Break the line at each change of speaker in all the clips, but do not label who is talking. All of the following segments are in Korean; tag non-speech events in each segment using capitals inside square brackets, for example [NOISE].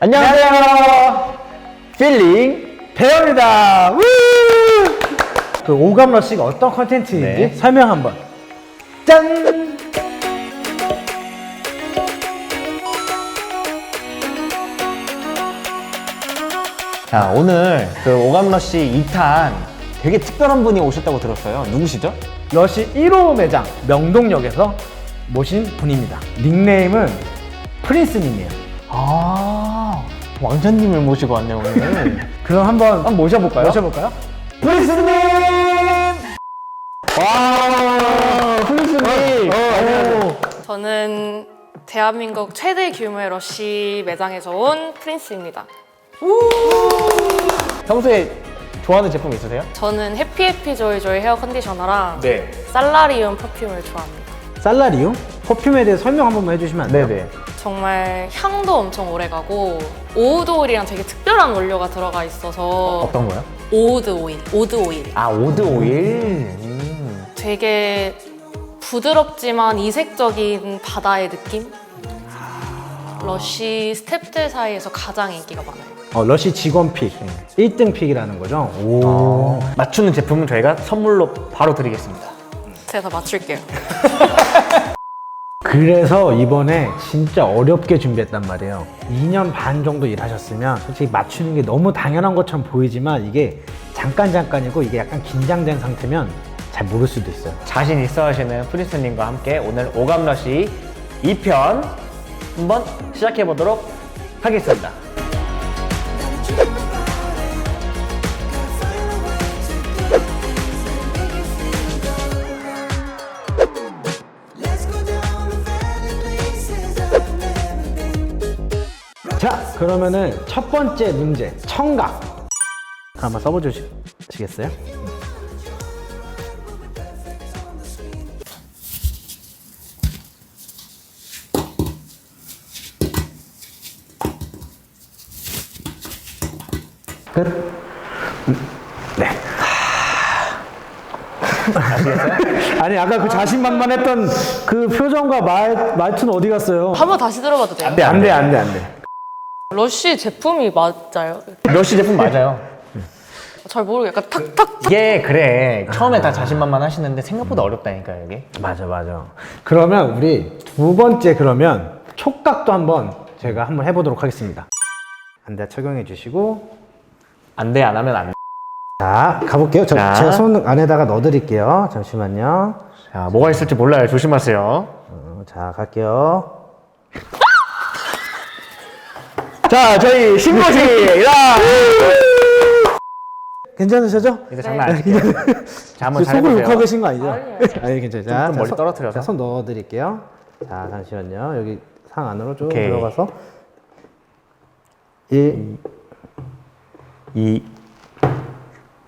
안녕하세요. 필링.
우! 그 오감 러시가 어떤 컨텐츠인지
네.
설명 한번. 짠!
자, 오늘 그 오감러시 2탄 되게 특별한 분이 오셨다고 들었어요. 누구시죠?
러시 1호 매장 명동역에서 모신 분입니다. 닉네임은 프린스님이에요.
아, 왕자님을 모시고 왔네요, 오늘. [LAUGHS]
그럼 한번
한번 모셔볼까요?
모셔볼까요?
프린스님! 와, 프린스님! 오.
저는 대한민국 최대 규모의 러쉬 매장에서 온 프린스입니다.
평소에 좋아하는 제품 있으세요?
저는 해피해피 조이조이 헤어 컨디셔너랑
네.
살라리움 퍼퓸을 좋아합니다.
살라리움? 퍼퓸에 대해 설명 한 번만 해주시면 안 돼요?
네네.
정말 향도 엄청 오래가고 오우드 오일이랑 되게 특별한 원료가 들어가 있어서
어떤 거요?
오우드 오일, 오드 오일.
아, 오드 오일. 음.
되게 부드럽지만 이색적인 바다의 느낌? 러쉬 스탭들 사이에서 가장 인기가 많아요.
어, 러시 직원 픽. 1등 픽이라는 거죠. 오.
맞추는 제품은 저희가 선물로 바로 드리겠습니다.
제가 다 맞출게요. [LAUGHS]
그래서 이번에 진짜 어렵게 준비했단 말이에요. 2년 반 정도 일하셨으면 솔직히 맞추는 게 너무 당연한 것처럼 보이지만 이게 잠깐 잠깐이고 이게 약간 긴장된 상태면 잘 모를 수도 있어요.
자신 있어 하시는 프린스님과 함께 오늘 오감러시 2편 한번 시작해 보도록 하겠습니다.
그러면은 첫 번째 문제, 청각. 한번 써보시겠어요? 끝. 음, 네. 아니 아까 그 자신만만했던 그 표정과 말 말투는 어디 갔어요?
한 번 다시 들어봐도 돼요?
네, 안 돼,
안돼 안돼 안돼.
러쉬 제품이 맞아요?
러시 제품 맞아요.
잘 모르고 약간 탁탁
이게 그래. 처음에 다 자신만만 하시는데 생각보다 어렵다니까요, 이게.
맞아 맞아. 그러면 우리 두 번째 그러면 촉각도 한번 제가 한번 해보도록 하겠습니다. 안대 착용해 주시고
안 돼, 안 하면 안 돼.
자 가볼게요. 저,
자.
제가 손 안에다가 넣어드릴게요. 잠시만요.
자, 뭐가 있을지 몰라요. 조심하세요.
어, 자 갈게요.
자, 저희 신고식이다!
괜찮으셔죠?
이제 장난 아니에요. 자, 한번
지금
잘
속을
해보세요.
욕하고 계신 거 아니죠?
아니에요.
아니 괜찮아요.
좀- 좀 멀리
손-
떨어뜨려서.
자, 손 넣어드릴게요. 자 잠시만요. 여기 상 안으로 쭉
오케이.
들어가서 1
2,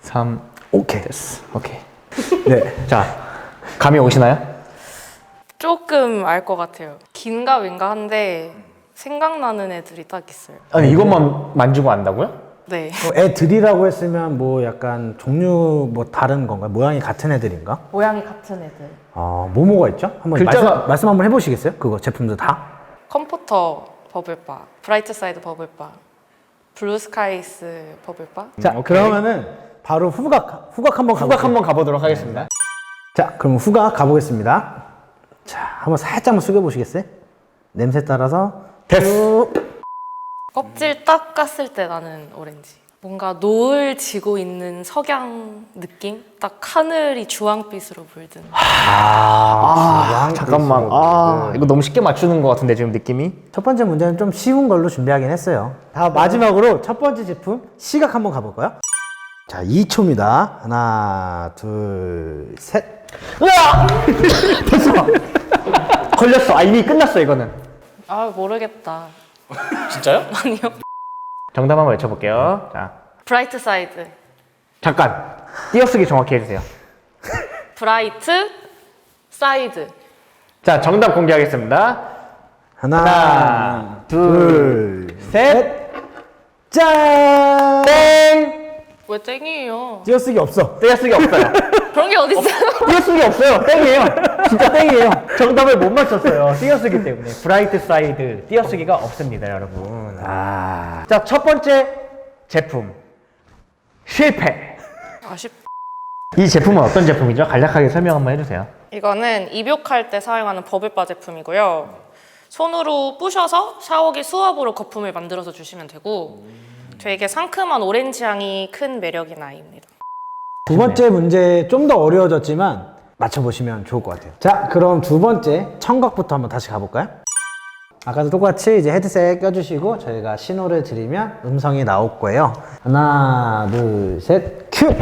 3,
오케이.
됐어. 오케이.
네.
자, 감이 오시나요?
조금 알 것 같아요. 긴가 민가 한데 생각나는 애들이 딱 있어요.
아니, 이것만 만지고 안다고요?
네.
뭐 애들이라고 했으면 뭐 약간 종류 뭐 다른 건가? 모양이 같은 애들인가?
모양이 같은 애들.
아, 뭐뭐가 있죠? 한번
글자가-
말씀, 말씀 한번 해보시겠어요? 그거 제품들 다?
컴포터 버블바, 브라이트 사이드 버블바, 블루 스카이스 버블바.
자,
오케이.
그러면은 바로 후각, 후각 한번 가볼게요.
후각 한번 가보도록 하겠습니다.
자, 그럼 후각 가보겠습니다. 자, 한번 살짝만 숙여 보시겠어요? 냄새 따라서.
됐어.
껍질 딱 깠을 때 나는 오렌지. 뭔가 노을 지고 있는 석양 느낌? 딱 하늘이 주황빛으로 물든.
아, 잠깐만. 아,
네.
이거 너무 쉽게 맞추는 것 같은데, 지금 느낌이?
첫 번째 문제는 좀 쉬운 걸로 준비하긴 했어요. 다 마지막으로 첫 번째 제품 시각 한번 가볼까요? 자, 2초입니다. 하나, 둘, 셋.
으아! [LAUGHS] 됐어. 걸렸어. 아, 이미 끝났어, 이거는.
아, 모르겠다.
진짜요? [LAUGHS]
아니요.
정답 한번 외쳐볼게요. 자,
브라이트 사이드.
잠깐. 띄어쓰기 정확히 해주세요.
브라이트 사이드.
자, 정답 공개하겠습니다.
하나,
하나, 둘,
둘,
셋.
짠!
땡!
왜 땡이에요?
띄어쓰기 없어.
떼쓰기 없어요. [LAUGHS]
그런 게 어딨어요?
띄어쓰기 없어요. 땡이에요. 진짜 땡이에요. 정답을 못 맞췄어요. 띄어쓰기 때문에. 브라이트 사이드 띄어쓰기가 없습니다, 여러분.
아,
자, 첫 번째 제품. 실패.
아쉽.
이 제품은 어떤 제품이죠? 간략하게 설명 한번 해주세요.
이거는 입욕할 때 사용하는 버블바 제품이고요. 손으로 부셔서 샤워기 수압으로 거품을 만들어서 주시면 되고 되게 상큼한 오렌지 향이 큰 매력인 아이입니다.
두 번째 문제 좀 더 어려워졌지만 맞춰보시면 좋을 것 같아요. 자, 그럼 두 번째 청각부터 한번 다시 가볼까요? 아까도 똑같이 이제 헤드셋 껴주시고 저희가 신호를 드리면 음성이 나올 거예요. 하나, 둘, 셋, 큐!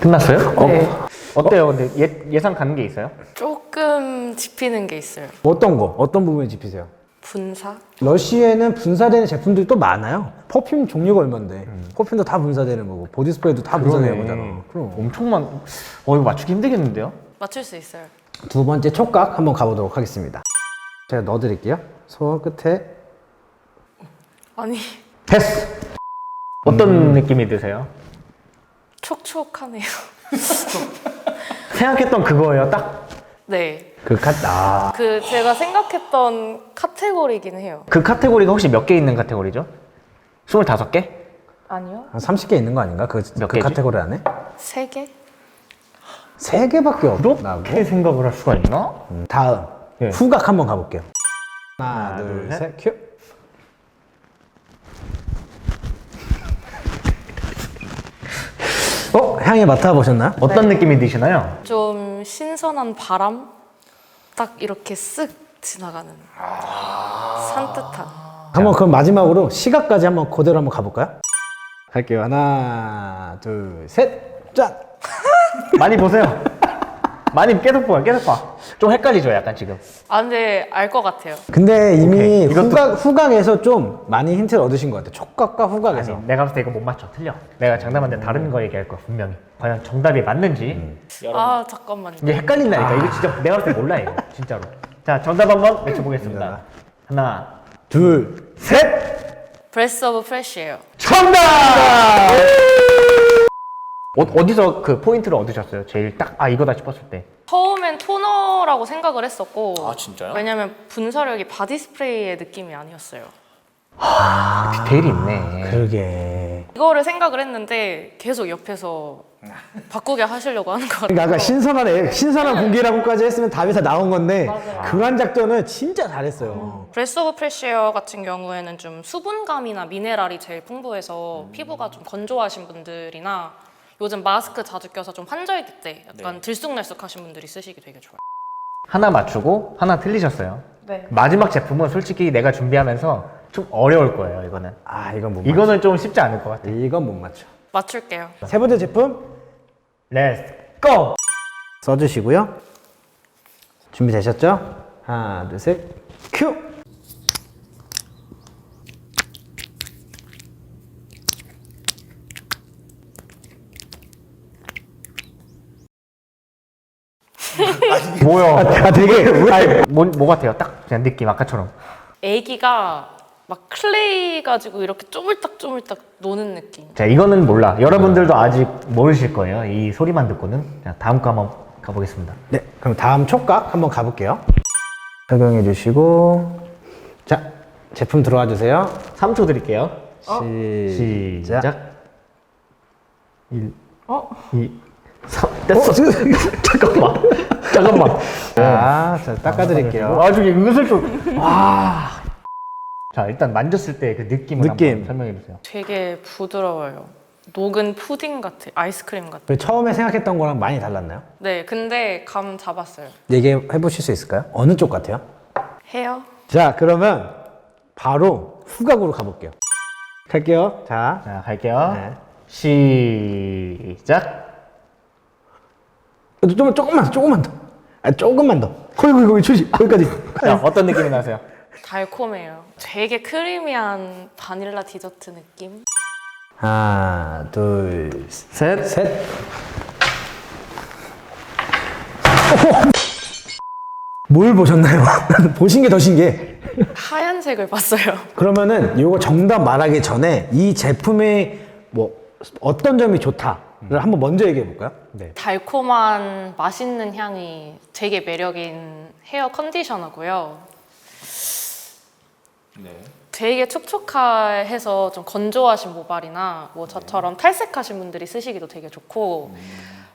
끝났어요?
네.
어, 어때요? 근데 예, 예상 가는 게 있어요?
조금 짚히는 게 있어요.
어떤 거? 어떤 부분이 짚히세요?
분사?
러쉬에는 분사되는 제품들이 또 많아요. 퍼퓸 종류가 얼만데. 퍼퓸도 다 분사되는 거고, 보디 스프레이도 다 분사되는 거잖아. 그럼.
엄청 많. 어, 이거 맞추기 힘들겠는데요?
맞출 수 있어요.
두 번째 촉각 한번 가보도록 하겠습니다. 제가 넣어드릴게요. 손 끝에.
아니
패스. 어떤 느낌이 드세요?
촉촉하네요. [LAUGHS]
생각했던 그거예요, 딱.
네.
그 카, 아.
그 제가 생각했던 카테고리긴 해요.
그 카테고리가 혹시 몇 개 있는 카테고리죠? 25개?
아니요.
한 30개 있는 거 아닌가? 그,
몇
그
개지?
카테고리 안에?
세 개?
세 개밖에 없나고?
그렇게 생각을 할 수가 있나?
음, 다음.
네.
후각 한번 가볼게요. 하나, 둘, 셋, 큐. 어? 향이 맡아보셨나요?
어떤 느낌이 드시나요?
좀 신선한 바람? 딱 이렇게 쓱 지나가는 산뜻한.
한번 그럼 마지막으로 시각까지 한번 그대로 한번 가볼까요? 갈게요. 하나, 둘, 셋, 짠! [LAUGHS]
많이 보세요. 많이 계속 봐요, 계속 봐. 좀 헷갈리죠, 약간 지금.
아 근데 알 것 같아요.
근데 이미
오케이. 이것도-
후각, 후각에서 좀 많이 힌트를 얻으신 것 같아요. 촉각과 후각에서.
아니, 내가 봤을 때 이거 못 맞춰. 틀려. 내가 장담한데 다른 거 얘기할 거야, 분명히. 과연 정답이 맞는지.
아 잠깐만요.
이게 헷갈린다니까. 이거 진짜 내가 봤을 때 몰라, 이거. [LAUGHS] 진짜로. 자, 정답 한번 외쳐보겠습니다. 하나,
둘,
셋!
브레스 오브 프레쉬예요.
정답! 어, 어디서 그 포인트를 얻으셨어요? 제일 딱, 아, 이거다 싶었을 때.
처음엔 토너라고 생각을 했었고
아, 진짜요?
왜냐면 분사력이 바디 스프레이의 느낌이 아니었어요.
디테일이 있네.
그러게.
이거를 생각을 했는데 계속 옆에서 [LAUGHS] 바꾸게 하시려고 하는 것 같아요.
그러니까 아까 신선한 애, 신선한 공기라고까지 했으면 답이 다 나온 건데. 그한 작전을 진짜 잘했어요.
브레스 오브 프레쉬어 같은 경우에는 좀 수분감이나 미네랄이 제일 풍부해서 피부가 좀 건조하신 분들이나 요즘 마스크 자주 껴서 좀 환절기 때 약간 들쑥날쑥하신 분들이 쓰시기 되게 좋아요.
하나 맞추고 하나 틀리셨어요.
네.
마지막 제품은 솔직히 내가 준비하면서 좀 어려울 거예요, 이거는.
아 이건 못 맞춰.
이거는 좀 쉽지 않을 것 같아요.
이건 못 맞춰.
맞출게요.
세 번째 제품
렛츠 고!
써주시고요. 준비되셨죠? 하나, 둘, 셋, 큐!
뭐야?
아, 되게
아니, 뭐, 뭐 같아요? 딱 그냥 느낌 아까처럼.
애기가 막 클레이 가지고 이렇게 쪼물딱쪼물딱 노는 느낌.
자, 이거는 몰라. 여러분들도 아직 모르실 거예요. 이 소리만 듣고는. 자, 다음 거 한번 가보겠습니다.
네, 그럼 다음 촉각 한번 가볼게요. 적용해 주시고 자, 제품 들어와 주세요.
3초 드릴게요.
시작.
시작. 1,
어?
2, 3. 됐어. [LAUGHS] 잠깐만. 잠깐만.
자, 자 닦아드릴게요.
은슬 좀. 와. 자, 일단 만졌을 때 그 느낌을
느낌.
한번 설명해 주세요.
되게 부드러워요. 녹은 푸딩 같아. 아이스크림 같아.
그 처음에 생각했던 거랑 많이 달랐나요?
네, 근데 감 잡았어요.
얘기해 보실 수 있을까요? 어느 쪽 같아요?
헤어?
자, 그러면 바로 후각으로 가볼게요. 갈게요. 자,
자, 갈게요.
네.
시작.
좀 조금만, 더, 조금만 더. 아, 조금만 더. 거기, 거기, 거기, 주시. 거기까지. [LAUGHS]
자, 어떤 느낌이 나세요?
달콤해요. 되게 크리미한 바닐라 디저트 느낌?
하나, 둘,
셋.
셋. [LAUGHS] 뭘 보셨나요? [LAUGHS] 보신 게 더 신기해.
하얀색을 봤어요.
그러면은 이거 정답 말하기 전에 이 제품의 뭐 어떤 점이 좋다 를 한번 먼저 얘기해 볼까요? 네.
달콤한 맛있는 향이 되게 매력인 헤어 컨디셔너고요. 되게 촉촉해서 좀 건조하신 모발이나 뭐 저처럼 탈색하신 분들이 쓰시기도 되게 좋고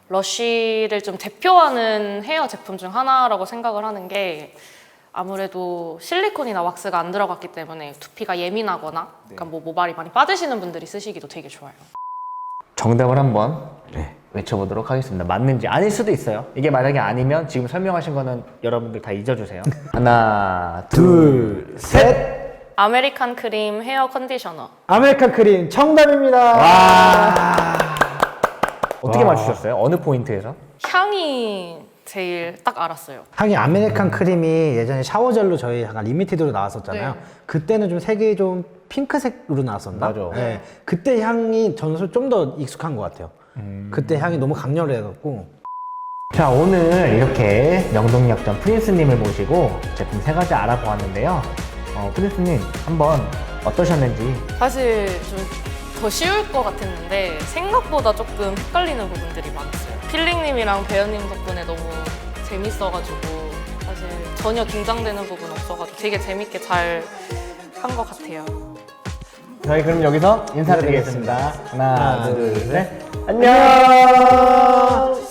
러쉬를 좀 대표하는 헤어 제품 중 하나라고 생각을 하는 게 아무래도 실리콘이나 왁스가 안 들어갔기 때문에 두피가 예민하거나 그러니까 뭐 모발이 많이 빠지시는 분들이 쓰시기도 되게 좋아요.
정답을 한번
네.
외쳐보도록 하겠습니다. 맞는지 아닐 수도 있어요. 이게 만약에 아니면 지금 설명하신 거는 여러분들 다 잊어주세요. [LAUGHS] 하나, 둘,
둘, 셋.
아메리칸 크림 헤어 컨디셔너.
아메리칸 크림 정답입니다.
와. 어떻게
와.
맞추셨어요? 어느 포인트에서?
향이 제일 딱 알았어요.
하긴 아메리칸 크림이 예전에 샤워젤로 저희 약간 리미티드로 나왔었잖아요.
네.
그때는 좀 색이 좀 핑크색으로 나왔었나?
맞아.
네. 그때 향이 저는 좀 더 익숙한 것 같아요. 그때 향이 너무 강렬해갖고
자, 오늘 이렇게 명동역전 프린스님을 모시고 제품 세 가지 알아보았는데요. 어, 프린스님, 한번 어떠셨는지
사실 좀 더 쉬울 것 같았는데 생각보다 조금 헷갈리는 부분들이 많았어요. 필링님이랑 배현님 덕분에 너무 재밌어가지고 사실 전혀 긴장되는 부분 없어가지고 되게 재밌게 잘 한 것 같아요.
저희 그럼 여기서 인사드리겠습니다. 하나,
하나,
둘,
둘,
셋. 안녕!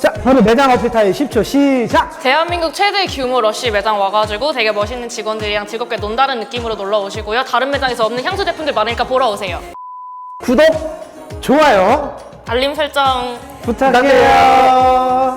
자, 바로 매장 어필 타임 10초 시작!
대한민국 최대 규모 러쉬 매장 와가지고 되게 멋있는 직원들이랑 즐겁게 논다는 느낌으로 놀러 오시고요. 다른 매장에서 없는 향수 제품들 많으니까 보러 오세요.
구독, 좋아요
알림 설정
부탁해요.